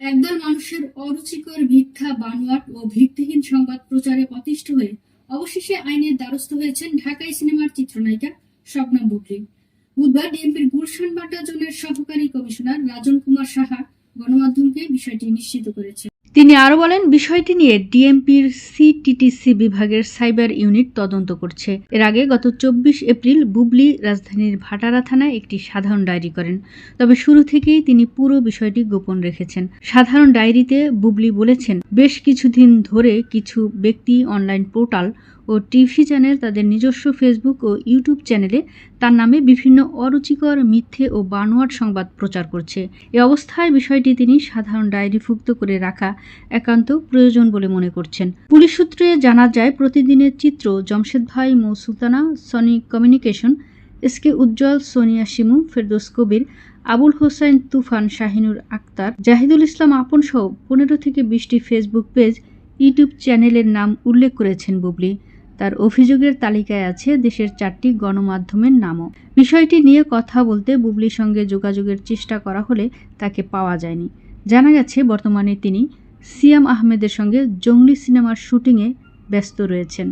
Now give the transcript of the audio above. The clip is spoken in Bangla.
একদল মানুষের অরুচিকর মিথ্যা, বানোয়াট ও ভিত্তিহীন সংবাদ প্রচারে অতিষ্ঠ হয়ে অবশেষে আইনের দ্বারস্থ হয়েছেন ঢাকাই সিনেমার চিত্রনায়িকা শবনম বুবলি। বুধবার ডিএমপির গুলশান বাটা জোনের সহকারী কমিশনার রাজন কুমার সাহা গণমাধ্যমকে বিষয়টি নিশ্চিত করেছেন। তিনি আরও বলেন, বিষয়টি নিয়ে ডিএমপির সিটিটিসি বিভাগের সাইবার ইউনিট তদন্ত করছে। এর আগে গত চব্বিশ এপ্রিল বুবলি রাজধানীর ভাটারা থানায় একটি সাধারণ ডায়েরি করেন। তবে শুরু থেকেই তিনি পুরো বিষয়টি গোপন রেখেছেন। সাধারণ ডায়েরিতে বুবলি বলেছেন, বেশ কিছুদিন ধরে কিছু ব্যক্তি অনলাইন পোর্টাল ও টিভি চ্যানেল তাদের নিজস্ব ফেসবুক ও ইউটিউব চ্যানেলে তার নামে বিভিন্ন অরুচিকর মিথ্যে ও বানোয়াট সংবাদ প্রচার করছে। এ অবস্থায় বিষয়টি তিনি সাধারণ ডায়েরিভুক্ত করে রাখা একান্ত প্রয়োজন বলে মনে করছেন। পুলিশ সূত্রে জানা যায়, প্রতিদিনের চিত্র জমশেদ ভাই Mou Sultana, Sony communication, SK Ujjwal, Sonia Shimu Ferdous Kabir, Abul Hossain, Tufan, Shahinur Akhtar, Jahidul Islam Apon সহ পনেরো থেকে বিশটি ফেসবুক পেজ, ইউটিউব চ্যানেলের নাম উল্লেখ করেছেন বুবলি। তার অভিযোগের তালিকায় আছে দেশের চারটি গণমাধ্যমের নামও। বিষয়টি নিয়ে কথা বলতে বুবলির সঙ্গে যোগাযোগের চেষ্টা করা হলে তাকে পাওয়া যায়নি। জানা গেছে, বর্তমানে তিনি সিয়াম আহমেদের সঙ্গে জঙ্গলি সিনেমার শুটিংয়ে ব্যস্ত রয়েছেন।